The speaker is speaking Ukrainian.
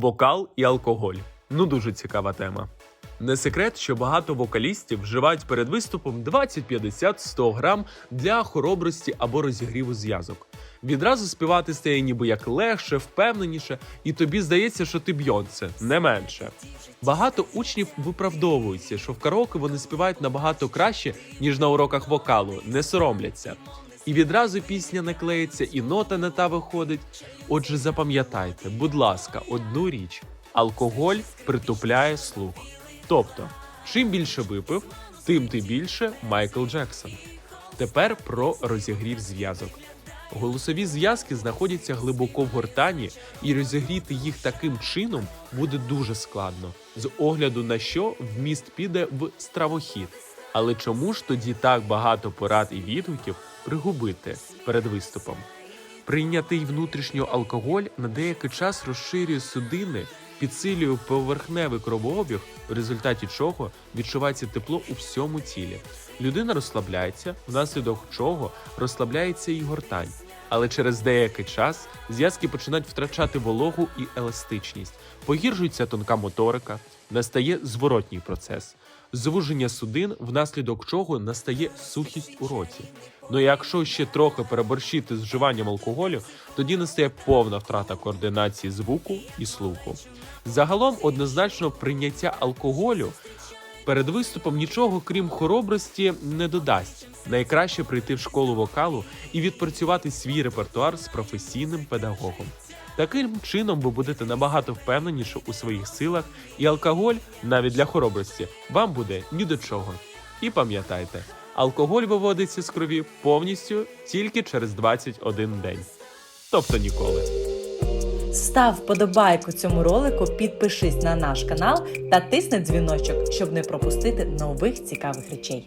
Вокал і алкоголь. Ну дуже цікава тема. Не секрет, що багато вокалістів вживають перед виступом 20, 50, 100 грам для хоробрості або розігріву зв'язок. Відразу співати стає ніби як легше, впевненіше, і тобі здається, що ти б'йонце, не менше. Багато учнів виправдовуються, що в караоке вони співають набагато краще, ніж на уроках вокалу, не соромляться. І відразу пісня не клеїться, і нота не та виходить. Отже, запам'ятайте, будь ласка, одну річ: алкоголь притупляє слух. Тобто, чим більше випив, тим ти більше Майкл Джексон. Тепер про розігрів зв'язок. Голосові зв'язки знаходяться глибоко в гортані, і розігріти їх таким чином буде дуже складно, з огляду на що вміст піде в стравохід. Але чому ж тоді так багато порад і відгуків пригубити перед виступом? Прийнятий внутрішньо алкоголь на деякий час розширює судини, підсилює поверхневий кровообіг, в результаті чого відчувається тепло у всьому тілі. Людина розслабляється, внаслідок чого розслабляється і гортань. Але через деякий час зв'язки починають втрачати вологу і еластичність, погіршується тонка моторика, настає зворотній процес, звуження судин, внаслідок чого настає сухість у роті. Ну і якщо ще трохи переборщити з вживанням алкоголю, тоді настає повна втрата координації звуку і слуху. Загалом однозначно прийняття алкоголю перед виступом нічого крім хоробрості не додасть. Найкраще прийти в школу вокалу і відпрацювати свій репертуар з професійним педагогом. Таким чином ви будете набагато впевненіше у своїх силах, і алкоголь, навіть для хоробрості, вам буде ні до чого. І пам'ятайте, алкоголь виводиться з крові повністю тільки через 21 день. Тобто ніколи. Став вподобайку цьому ролику, підпишись на наш канал та тисни дзвіночок, щоб не пропустити нових цікавих речей.